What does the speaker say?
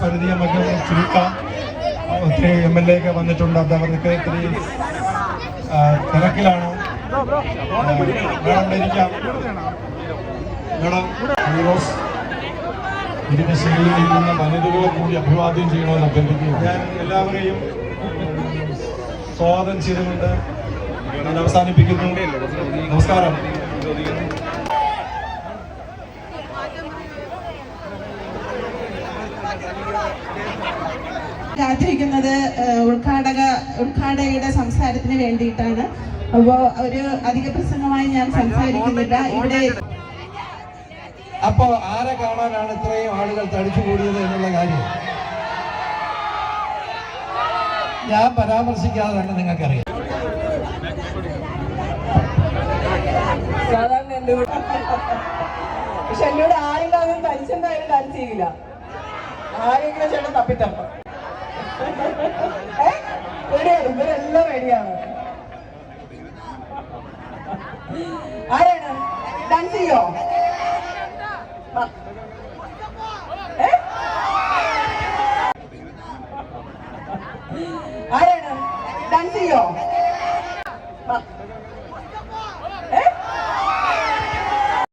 പരിധി നമുക്ക് ചുരുക്കാം ഒത്തിരി എം എൽ എ ഒക്കെ വന്നിട്ടുണ്ട്. അതവർക്ക് ഇത്തിരി തിരക്കിലാണ്. വേണം ഇരിക്കാം. നിന്ന് വനിതകളെ കൂടി അഭിവാദ്യം ചെയ്യണമെന്ന് അഭ്യർത്ഥിക്കുന്നു. ഞാൻ എല്ലാവരെയും സ്വാഗതം ചെയ്തുകൊണ്ട് ഞാൻ അവസാനിപ്പിക്കുന്നു. നമസ്കാരം. കാത്തിരിക്കുന്നത് ഉദ്ഘാടക ഉദ്ഘാടകയുടെ സംസാരത്തിന് വേണ്ടിയിട്ടാണ്. അപ്പോൾ ഒരു അധിക പ്രസംഗമായി ഞാൻ സംസാരിക്കുന്നില്ല. ഇവിടെ അപ്പോ ആരെ കാണാനാണ് ഇത്രയും ആളുകൾ തടിച്ചു കൂടിയത് എന്നുള്ള കാര്യം? ഞാൻ പരാമർശിക്കാതെ തന്നെ നിങ്ങൾക്കറിയാം. സാധാരണ എന്റെ കൂടെ പക്ഷെ എന്നോട് കൂടെ ആരുണ്ടാകും തരിച്ചെന്തായാലും ഡാൻസ് ചെയ്യില്ല. ആരെങ്കിലും ചേട്ടൻ തപ്പിത്തരണം ഇവരെല്ലാം റെഡിയാണ് ആരാണ്? ഡാൻസ് ചെയ്യോ? ആരാണ്? ഡാൻസ് ചെയ്യോ?